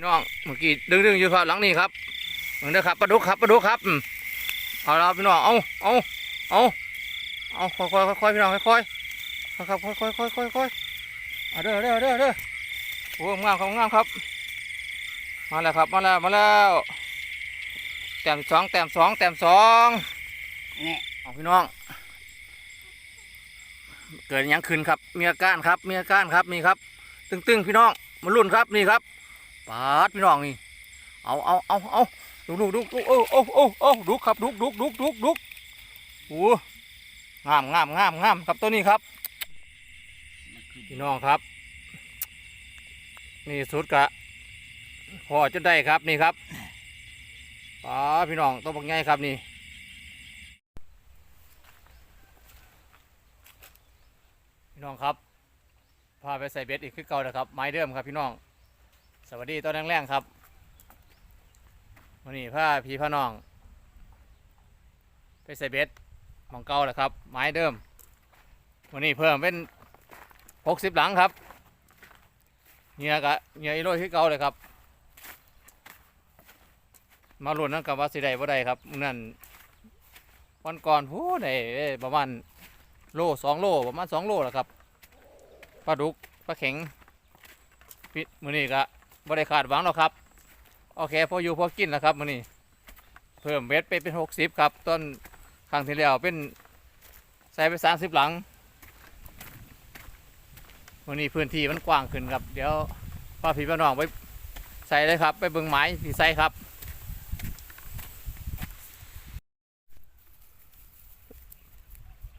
พี่น้องเมื่อกี้ดึงดึงๆอยู่ครับหลังนี้ครับเหมือนเด้อครับปลาดุกครับปลาดุกครับอืมเอาละพี่น้องเอาเอาเอาเอาค่อยค่อยค่อยค่อยๆพี่น้องค่อยค่อยๆครับค่อยค่อยค่อยค่อยค่อยๆเอาเด้อเด้อเด้อเด้อโอ้งามครับงามครับ มาแล้วครับมาแล้วมาแล้วแต้มสองแต้มสองแต้มสองนี่เอาพี่น้องเกิดหยังขึ้นครับ มีอาการครับ มีอาการครับนี่ครับ ตึงๆพี่น้องมาลุ่นครับนี่ครับ ปาดพี่น้องนี่เอาเอาเอาเอาดูดูดูดูโอ้โอ้โอ้โอ้ดูครับดูดูดูดูดูโอ้งามงามงามงามครับตัวนี้ครับพี่น้องครับ นี่สุดกะพอจะได้ครับนี่ครับป้าพี่น้องตัวบักใหญ่ครับนี่พี่น้องครับพาไปใส่เบ็ดอีกคือเก่านะครับไม้เดิมครับพี่น้อง สวัสดีตอนแรกๆครับวันนี้พาพี่พาน้อง ไปใส่เบ็ดมองเก่าแหละครับ ไม้เดิมวันนี้เพิ่มเป็นหกสิบหลังครับเงียกะเงียอีโรยคือเก่าเลยครับ มาลุ้นนั่นกับว่าสิได้บ่ได้ครับนั่นวันก่อนพูดได้ประมาณโลสองโลประมาณสองโลแหละครับปลาดุกปลาเข็งปิดมือนี้ก็ บริขาดหวังหรอกครับ โอเคพออยู่พอกินแล้วครับมือนี้ เพิ่มเวทไปเป็นหกสิบครับ ต้นครั้งที่แล้วเป็นใส่ไปสามสิบหลังมือนี้พื้นที่มันกว้างขึ้นครับ เดี๋ยวป้าพี่ป้าน้องไปใส่เลยครับ ไปเบิ่งไม้ที่ใส่ครับ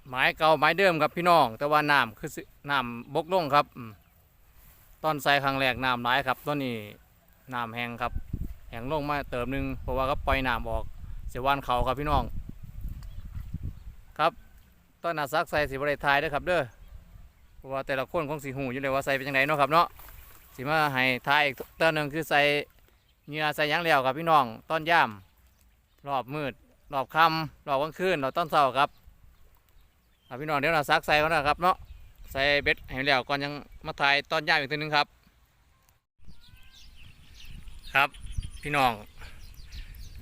ไม้เก่าไม้เดิมครับพี่น้อง แต่ว่าน้ำคือน้ำบกลงครับอืม ตอนใส่ครั้งแรกน้ำหลายครับตอนนี้น้ำแห้งครับแห้งลงมาเติมหนึงเพราะว่าก็ปล่อยน้ำออกเสียวันเขาครับพี่น้องครับตอนนาซักใส่สีบริทายด้อครับเด้อเพราะว่าแต่ละคนคงสีหูอยู่เลยว่าใส่เป็นยังไงเนาะครับเนาะสีมาให้ทายอีกตอนหนึ่งคือใส่เงื่อใส่ยังแล้วครับพี่น้องตอนย่ำรอบมืดรอบค่ำรอบกลางคืนรอบตอนเช้าครับครับพี่น้องเดี๋ยวเราซักใส่ก่อนนะครับเนาะ ใส่เบ็ดให้แล้วก่อนยังมาถ่ายตอนย่าอีกทีนึงครับ ครับพี่น้อง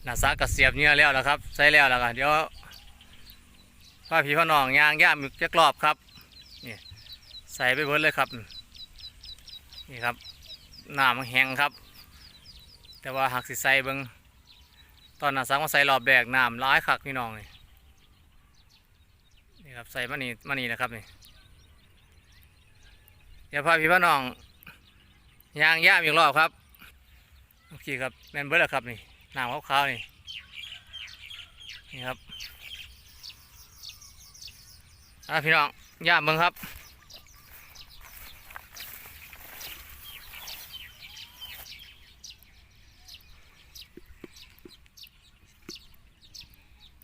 หนาซักกระเสียบเนื้อแล้วแล้วครับ ใส่แล้วแล้วกันเดี๋ยวพ่อพี่พ่อน้องยางย่างอีกจะกรอบครับนี่ใส่ไปเบิดเลยครับ นี่ครับหน้ำมันแห้งครับ แต่ว่าหักสิใส่เบิงตอนหนาซักมาใส่รอบแรกน้ำร้ายคักพี่น้องนี่นี่ครับใส่มานี่มานี่นะครับนี่ เดี๋ยวพาพี่พ่อน้องย่างย่ามอีกรอบครับโอเคครับแมนเบิร์ดแล้วครับนี่น้ำขาวๆนี่นี่ครับอะพี่น้องย่ามเบิ่งครับ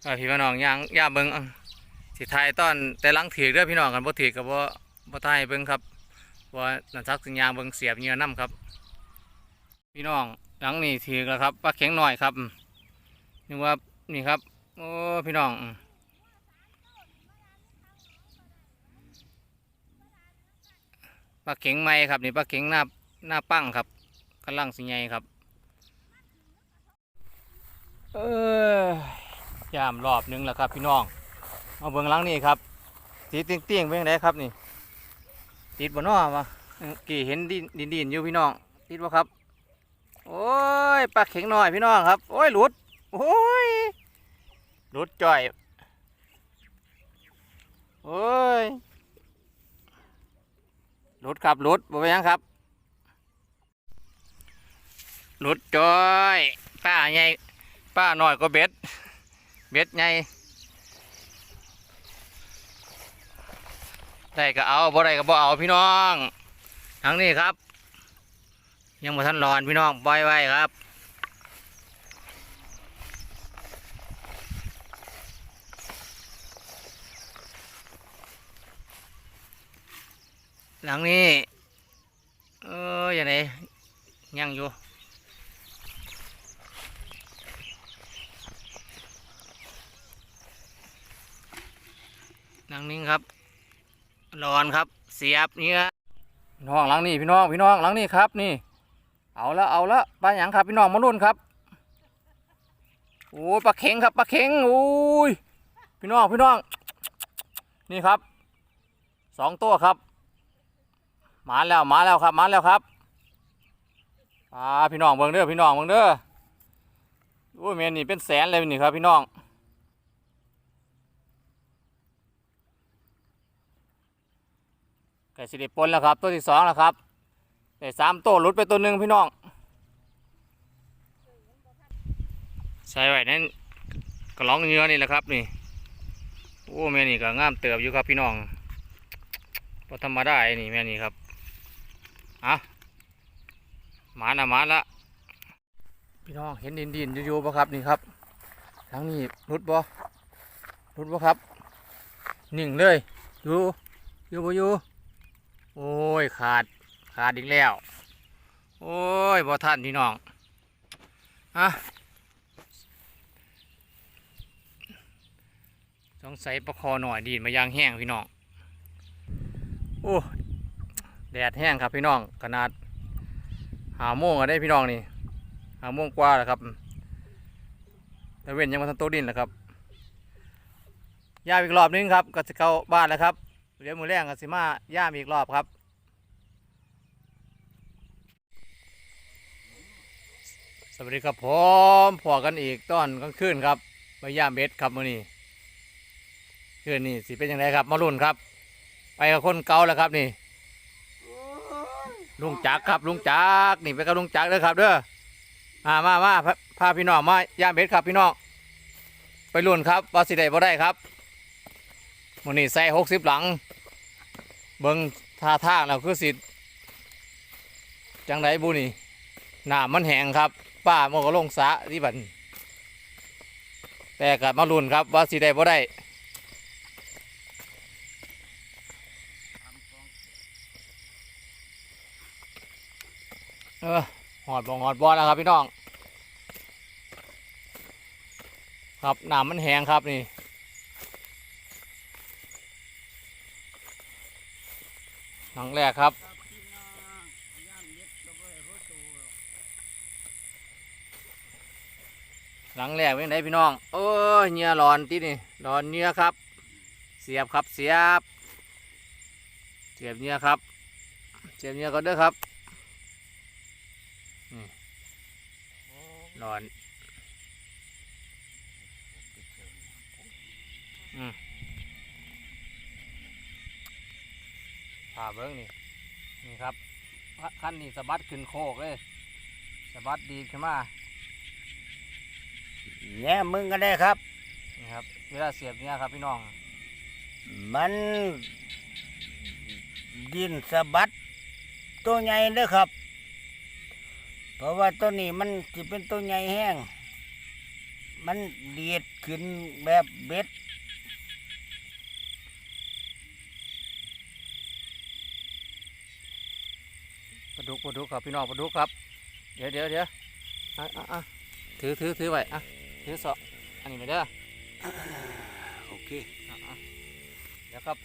อะพี่พ่น้องย่างย่ามเบิ่งสิทายตอนแต่ลังถือเด้อพี่น้องกันบ่ถือกับบ่บ่ทายเบิ่งครับ ว่าหลังจากสัญญาเบิงเสียบเหงื่อน้ำครับ พี่น้องหลังนี่ถือแล้วครับปลาเข็งหน่อยครับนี่ว่านี่ครับโอ้พี่น้องปลาเข็งใหม่ครับนี่ปลาเข็งหน้าหน้าปั้งครับกำลังสิใหญ่ครับ เออยามรอบนึงแล้วครับ พี่น้อง มาเบิ่งหลังนี่ครับสีเตี้ยงๆเป็นยังไงครับนี่ ติดบ่นอมาเมื่อกี่เห็นดินดินอยู่พี่น้อง ติดบ่ครับ โอ้ยปลาเข็งหน่อยพี่น้องครับ โอ้ยหลุด โอ้ยหลุดจ่อย โอ้ยหลุดครับหลุดบ่เป็นยังครับหลุดจ่อย ป้าใหญ่ป้าหน่อยก็เบ็ด เบ็ดใหญ่ ได้ก็เอาบ่ได้ก็บ่เอาพี่น้องทั้งนี้ครับ ยังบ่ทันร้อนพี่น้องปล่อยไว้ครับหลังนี้ เอออย่างไรยังอยู่ หลังนี้ครับ ร้อนครับ เสียบเนื้อพี่น้องหลังนี่พี่น้องพี่น้องหลังนี่ครับนี่ เอาละเอาละปลาหยังครับพี่น้องมาลุ้นครับโอ้ยปลาเข็งครับปลาเข็งโอ้ยพี่น้องพี่น้องนี่ครับสองตัวครับ มาแล้วมาแล้วครับมาแล้วครับอ่าพี่น้องเบิ่งเด้อพี่น้องเบิ่งเด้อโอ้ยเมนนี่เป็นแสนเลยนี่ครับพี่น้อง ไก่สิริปนแล้วครับ ตัวที่สองแล้วครับแต่สามตัวหลุดไปตัวหนึ่งพี่น้องใส่ไว้นั่นกระล้องเนื้อนี่แหละครับนี่โอ้แม่นี่ก็งามเติบอยู่ครับพี่น้องพอธรรมดาไอ้นี่แม่นี่ครับอะหมานะหมาละพี่น้องเห็นดินดินอยู่ๆปะครับนี่ครับทั้งนี้รุดบ่รุดบ่ครับหนิ่งเลยอยู่อยู่บ่อยู่ โอ้ยขาดขาดอีกแล้ว โอ้ยบ่ทันพี่น้องอะสงสัยประคอหน่อยดีดมายางแห้งพี่น้องโอ้แดดแห้งครับพี่น้องขนาดหาโมงอะได้พี่น้องนี่หาโมงกว่าแล้วครับแต่เว้นยังมาทันโตดินแล้วครับยามอีกรอบนึงครับก็จะเข้าบ้านแล้วครับ เดี๋ยวมือแรงก็สิมาย่ามอีกรอบครับสวัสดีครับผมพอกันอีกตอนกลางคืนครับมาย่ามเบ็ดครับมือนี้คืนนี่สิเป็นยังไงครับ มาลุ่นครับ ไปกับคนเก่าแล้วครับนี่ลุงจักครับลุงจักนี่ไปกับลุงจักเด้อครับเด้อมามามาพาพาพี่น้องมาย่ามเบ็ดครับพี่น้องไปลุ่นครับว่าสิได้บ่ได้ครับมือนี้ใส่หกสิบหลัง เบิ่งท่าทางแล้วคือสิจังไดบุนี่น้ำมันแห้งครับ ป้ามันก็ลงสะที่บันแต่กับมาลุนครับว่าสิได้บ่ได้เออหอดบองหอดบอลแล้วครับพี่น้อง ครับน้ำมันแห้งครับนี่ หลังแรกครับหลังแรกเป็นไงพี่น้อง โอ้ยเนื้อร้อนที่นี่ร้อนเนื้อครับ เสียบครับเสียบ เสียบเนื้อครับ เสียบเนื้อก็เด้อครับนอน อืม ผ่าเบิ้งนี่ นี่ครับขั้นนี่สะบัดขึ้นโคกเลยสะบัดดีดขึ้นมาแง่มึงก็ได้ครับ นี่ครับ เวลาเสียบเนี่ยครับพี่น้อง มันดินสะบัดตัวใหญ่เด้อครับ เพราะว่าตัวนี้มันจะเป็นตัวใหญ่แห้ง มันเดียดขึ้นแบบเบ็ด ปลา ดุกปลาดุกครับพี่น้องปลาดุกครับ เดี๋ยวเดี๋ยวเดี๋ยวอะอะอะถือถือถือไว้อะถือเสาะอันนี้ไปเด้อโอเคอะอะเดี๋ยวครับ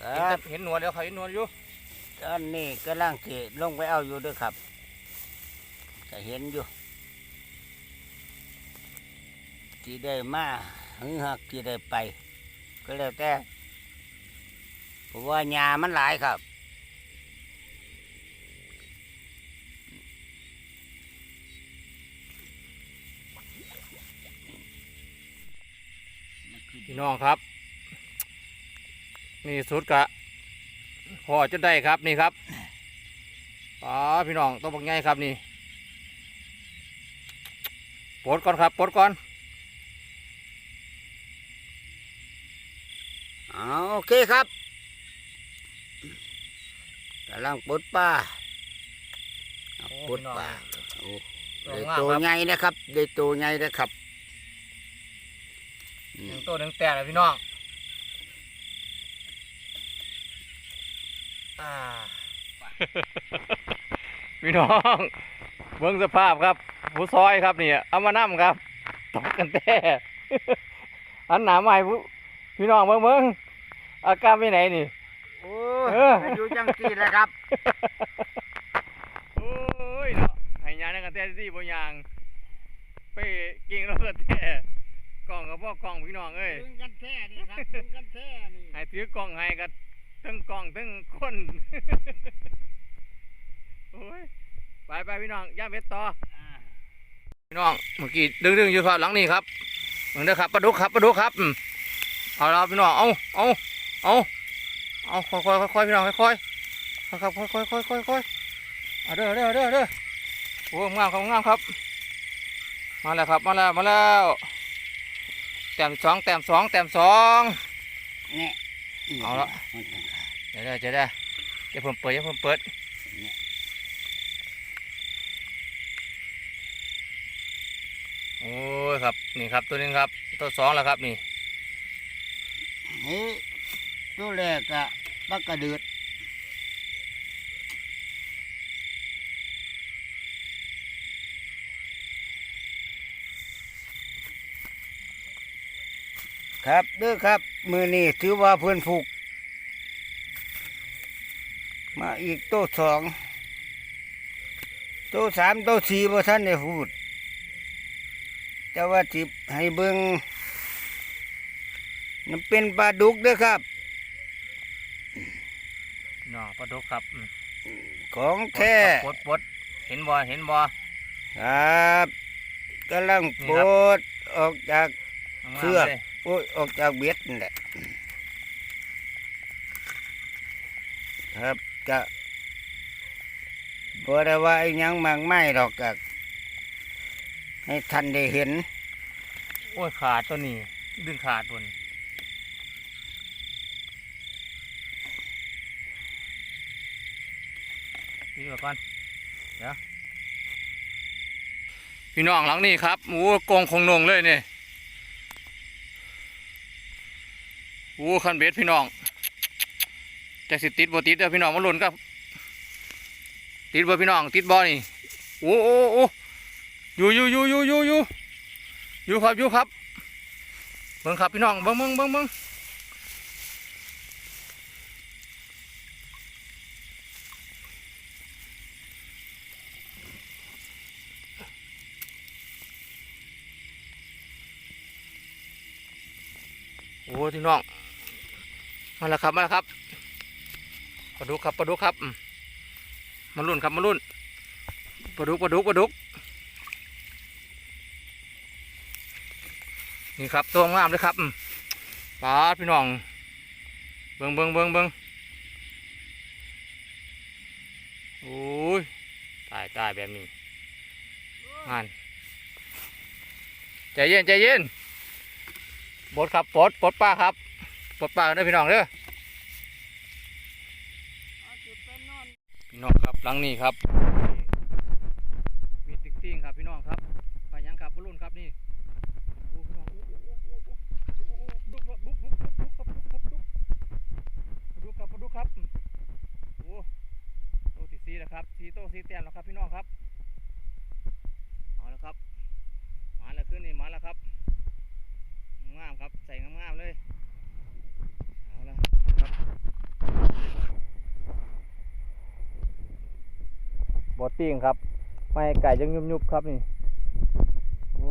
คเห็นรับแต่เห็นหนวดเดี๋ยวเขาเห็นหนวดอยู่ตอนนี้กำลังเกลงไปเอาอยู่เด้วยครับจะเห็นอยู่ที่ได้มาหรือหักที่ได้ไป ก็แล้วแต่เพราะว่าหญ้ามันหลายครับ พี่น้องครับ นี่สุดกะพอจะได้ครับนี่ครับอ๋อพี่น้องต้องบอกง่ายครับนี่ปลดก่อนครับปลดก่อนเอาโอเคครับกำลังปลดปลาเอาปลดปลาโอ้ได้ตัวใหญ่นะครับได้ตัวใหญ่นะครับอืหมนึ่ง ตัวหนึ่งแตกเลยพี่น้องอ่าพี่น้องเบิ้งสภาพครับ ผู้ซอยครับนี่เอามานั่มครับตกกันแต่อันหนาใหม่ผู้พี่น้องเบิ้งเบิ้งอาการไปไหนนี่โอ้เอออยู่จังสีแหละครับโอ้ยยางนั่นก็แท้ที่บ่ยางไปกิ่งแล้วก็แท้ กล้องกับพ่อกล้องพี่น้องเอ้ยถึงกันแท้นี่ครับถึงกันแท้นี่ให้ถือกล้องให้กับทั้งกล้องทั้งคนโอ้ยไปไปพี่น้องย่าเบ็ดต่ออ่าพี่น้องเมื่อกี้ดึงดึงๆอยู่ครับหลังนี้ครับเหมือนเด้อครับปลาดุกครับปลาดุกครับอืมเอาแล้วพี่น้องเอาเอาเอาเอาค่อยๆค่อยๆพี่น้องค่อยๆครับค่อยๆค่อยๆค่อยๆค่อยๆเอาเด้อเด้อเด้อเด้อโอ้งามครับงามครับ มาแล้วครับมาแล้วมาแล้ว แต้มสองแต้มสองแต้มสองเนี่ยเอาละมันต้องขาดเดี๋ยวได้เดี๋ยวได้เดี๋ยวผมเปิดเดี๋ยวผมเปิดเนี่ยโอ้ยครับนี่ครับตัวหนึงครับตัวสองแล้วครับนี่นี่ตัวแรกอะปลากระเดือด ครับเด้อครับ มือนี้ถือว่าเพื่อนผูก มาอีกโต๊ะสองโต๊ะสามโต๊ะสี่บ่ท่านได้พูด แต่ว่าจิบให้เบิงมันเป็นปลาดุกเด้อครับพี่น้องปลาดุกครับอืมของแท้ปลดปลดเห็นบ่เห็นบ่ครับกำลังนี่ปลครับดออกจากเชือกงามลยโอ้ยออกจากเบ็ดนั่นแหละครับจะบ่ได้ว่าอิหยังมากไม่หรอกก็ให้ท่านได้เห็น โอ้ยขาดตัวนี้ ดึงขาดตัวนี้พี่าก่อนเดี๋ยวพี่น้องหลังนี้ครับโอ้กองคงนงเลยเนี่ย โอ้คันเบ็ดพี่น้องจะสิติดบ่ติดเด้อพี่น้องมาลุ้นครับ ติดบ่พี่น้อง ติดบ่นี่โอ้โอ้โอ้อยู่อยู่อยู่อยู่อยู่อยู่อยู่ครับอยู่ครับเบิ่งครับพี่น้องเบิ่งเบิ่งเบิ่งเบิ่งโอ้พี่น้อง มาแล้วครับมาแล้วครับปลาดุกครับปลาดุกครับมาลุ่นครับมาลุ่นปลาดุกปลาดุกปลาดุกนี่ครับตัวงามเลยครับปลาพี่น้องเบิงเบิงเบิงเบิงโอ้ยตายตายแบบนี้งานใจเย็นใจเย็นปดครับปดปดป้าครับ ปลดป้าเด้อพี่น้องเด้อพี่น้องครับหลังนี้ครับมีติ๊กติ้งครับพี่น้องครับไปยังครับบอลลูนครับนี่ โอ้พี่น้องโอ้โอ้โอ้โอ้โอ้โอ้ดุกดุกดุกดุกดุกครับดุกครับดุกดุกครับดุกครับโอ้โตที่สี่แล้วครับสี่โตสี่แต้มแล้วครับพี่น้องครับเอาแล้วครับมาแล้วขึ้นนี่มาแล้วครับงามครับใส่งามๆเลยเอาละครับ บอตติ้งครับ ไม่ไก่ยังยุบๆครับนี่โอ้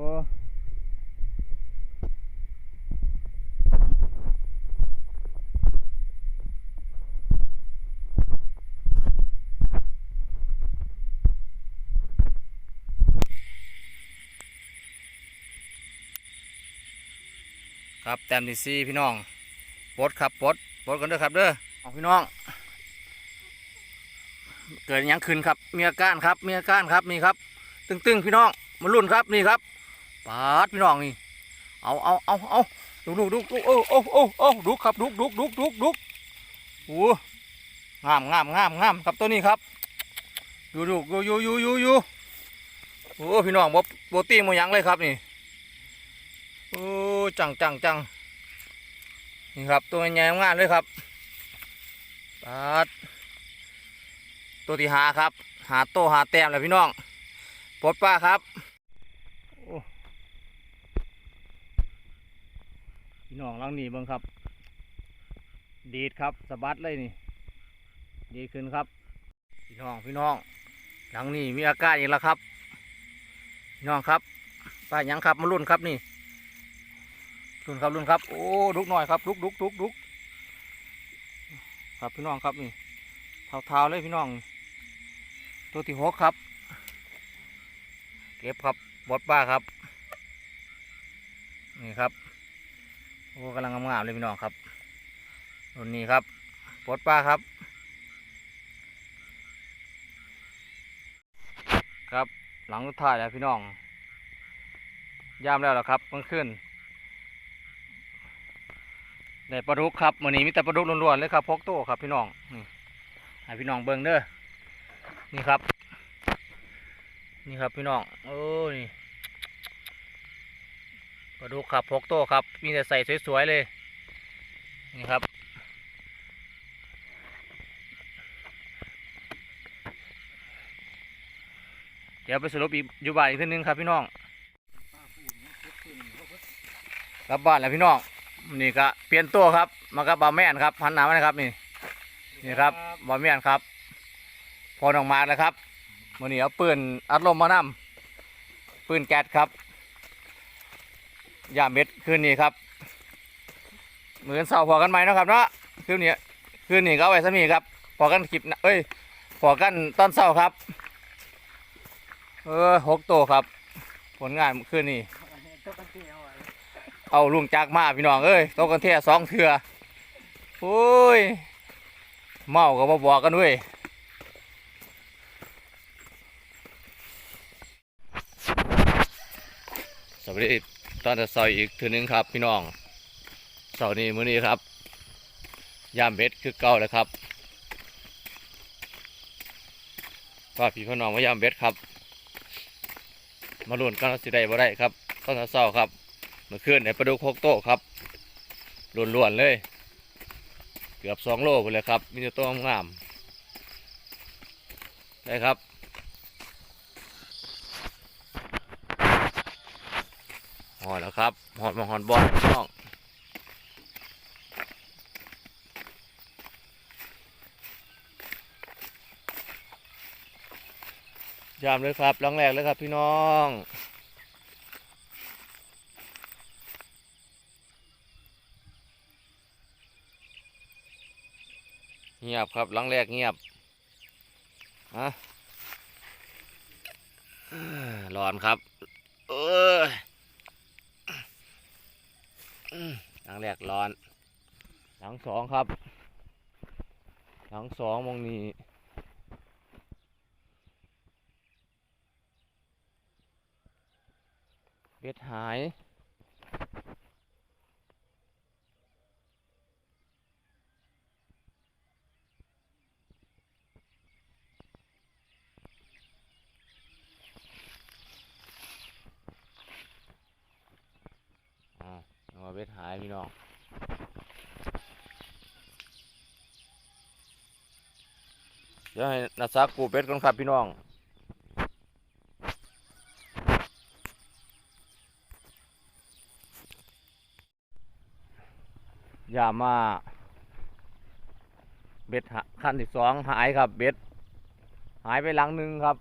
ครับแต้มที่สี่พี่น้องปดครับปดปดกันเด้อครับเด้อเอาพี่น้อง เกิดยังขึ้นครับมีอาการครับมีอาการครับนี่ครับ ตึงๆพี่น้องมาลุ่นครับนี่ครับปาดพี่น้องนี่เอาเอาเอาเอาดูดูดูดูโอ้โอ้โอ้โอ้ดูครับดูดูดูดูดูโอ้งามงามงามงามครับตัวนี้ครับดูดูดูอยู่อยู่อยู่อยู่โอ้พี่น้องบบตีมอยังเลยครับนี่โอ้จังจังจังนี่ครับตัวใหญ่งามเลยครับปัด ตัวที่หาครับ หาโตหาแต้มเลยพี่น้องปลดป้าครับโอ้พี่น้องลังนี่เบิ่งครับ ดีดครับสะบัดเลยนี่ ดีดขึ้นครับ พี่น้องพี่น้องหลังนี่มีอาการอีกแล้วครับพี่น้องครับปลาหยังครับมารุ่นครับนี่รุ่นครับรุ่นครับ โอ้ลุกหน่อยครับลุกลุกลุกลุกครับพี่น้องครับนี่เท้าๆเลยพี่น้อง ตัวที่หกครับ เก็บครับบดปลาครับ นี่ครับโอ้กำลังงามๆเลยพี่น้องครับรุ่นนี้ครับบดปลาครับ ครับหลังสุดท้ายแล้วพี่น้องยามแล้วล่ะครับเมื่อคืนได้ปลาดุกครับมื้อนี้มีแต่ปลาดุกล้วนๆเลยครับพกโตครับพี่น้องนี่ให้พี่น้องเบิ่งเด้อ นี่ครับ นี่ครับพี่น้องโอ้นี่ปลาดุกครับพกโตครับ มีแต่ใส่สวยๆเลย นี่ครับ เดี๋ยวไปสรุปอีกยู่บ้านอีกทีนึงครับพี่น้องกลับบ้านแล้วพี่น้องนี่ก็เปลี่ยนตัวครับมากับบาแม่นครับพันหนามานะครับนี่ นี่ครับบาแม่นครับ พอออกมาแล้วครับวันนี้เอาปืนอัดลมมานำปืนแก๊สครับยาเม็ดคืนนี้ครับเหมือนเสาพอกันไหมนะครับเนาะคืนนี้คืนนี้ก็เอาไว้สมีครับพอกันคลิปน้าเอ้ยพอกันตอนเสาครับเออหกโตครับ ผลงานคืนนี้เอาลุงจักมาพี่น้องเอ้ยโตกันแท่สองเถื่อโอ้ยเมาก็บอบอกกันเว้ย สวัสดีตอนจะซอยอีกทีนึงครับ พี่น้องเสาร์นี้มื้อนี้ครับยามเบ็ดคือเก่าเลยครับฝากพี่พี่น้องมายามเบ็ดครับ มาลุ้นกันสิได้บ่ได้ครับตอนเช้าครับเมื่อคืนในปลาดุกหกโต๊ะครับล้วนๆเลย เกือบสองโลไปเลยครับมีแต่ตัวงามๆได้ครับ อดแล้วครับหอดมาหอดบอลพี่น้องยามเลยครับลังแรกเลยครับพี่น้องเงียบครับหลังแรกเงียบฮะร้อนครับ เออ หลังแรกร้อน หลังสองครับ หลังสองมองนี้เบ็ดหาย อ่าเอาเบ็ดหายพี่น้อง เดี๋ยวให้นักซักกูเป็ดก่อนครับพี่น้องอย่ามาเบ็ดหาขั้นที่สองหายครับ เบ็ด หายไปหลังหนึ่งครับ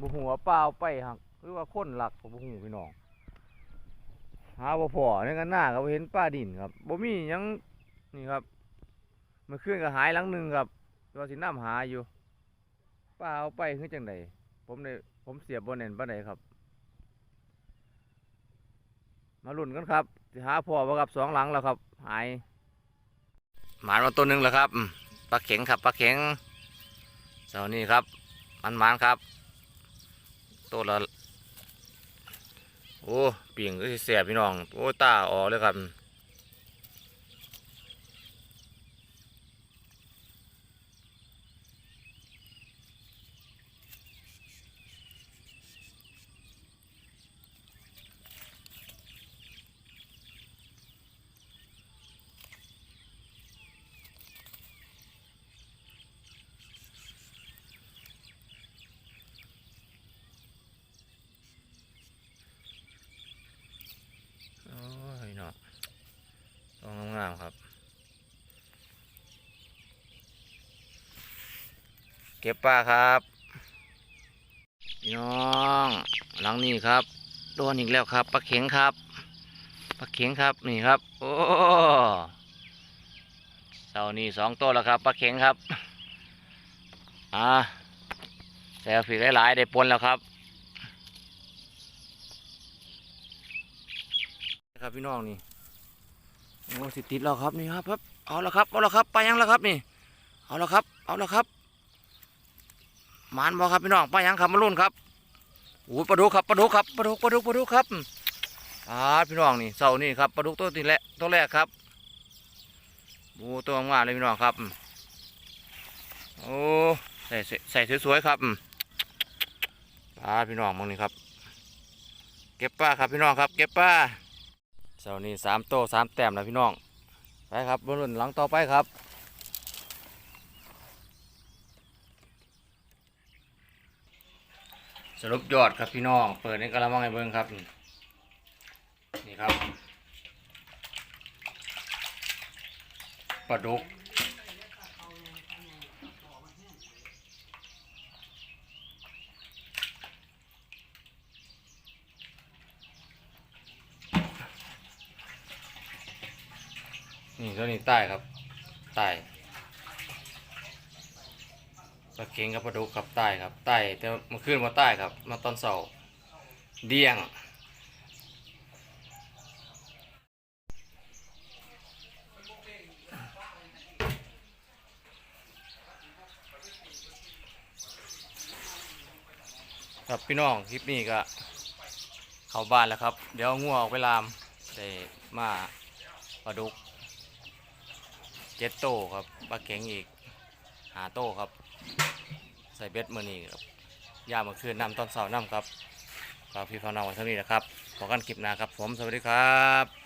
บุหัวาเปล่าไปหักหรือว่าค้นหลักของบุหูพี่น้องหาบ่พอในกันหน้าก็บ่เห็นป้าดินครับบ่มียังนี่ครับเมื่อนก็หายหลังหนึ่งครับว่าสิน้ำหาอยู่ ป้าเอาไปคือจังไดผมได้ผมเสียบบ่แน่นปานใดครับ มาลุ้นกันครับสิหาพ่อบ่ครับสองหลังแล้วครับ หาย หมานมาตัวหนึงแล้วครับอืมปลาเข็งครับปลาเข็งเสาร์นี้ครับ มันหมานครับ ตัวละโอ้ปิ่งก็สิแสบพี่น้อง โอ้ตาออกเลยครับ โอ้ยเนาะต้องงามๆครับ เก็บปลาครับพี่น้องหลังนี้ครับโดนอีกแล้วครับปลาเข็งครับปลาเข็งครับนี่ครับ โอ้เสานี่สองตัวแล้วครับปลาเข็งครับอ่าแต่ฝีหลายๆได้ปนแล้วครับ ครับพี่น้องนี่โอ้สิติดแล้วครับนี่ครับครับเอาละครับเอาละครับไปยังแล้วครับนี่ เอาละครับ เอาละครับ หมานบอครับพี่น้องไปยังครับมาลุ่นครับโอ้ปลาดุกครับปลาดุกครับปลาดุกปลาดุกปลาดุกครับอ่าพี่น้องนี่เสานี่ครับปลาดุกตัวที่แรกตัวแรกครับโอ้ตัวงามเลยพี่น้องครับโอ้ใส่ใส่สวยๆครับอ่าพี่น้องมองนี่ครับ เก็บป้าครับพี่น้องครับ เก็บป้าเสานี้สามโตสามแต้มแล้วพี่น้องไปครับบนรุ่นหลังต่อไปครับ รุปยอดครับพี่น้อง เปิดในกระมังให้เบิ้งครับ นี่ครับปลาดุกนี่ตัวนี้ใต้ครับใต้ ปลาเค็งกับปลาดุกครับใต้ครับใต้แต่มื่อคืนมาใต้ครับ มาตอนเสาร์เดี่ยงครับพี่น้องคลิปนี้ก็ เข้าบ้านแล้วครับ เดี๋ยวงัวออกไปลามได้มาปลาดุกเจ็ดโตครับปลาเข็งอีกหาโตครับ ใส่เบ็ดมือนี้ครับยามเมื่อคืนน้ำตอนเสาร์น้ำครับฝากพี่พ่อน้องไว้เท่านี้นะครับพอกันคลิปหน้าครับผมสวัสดีครับ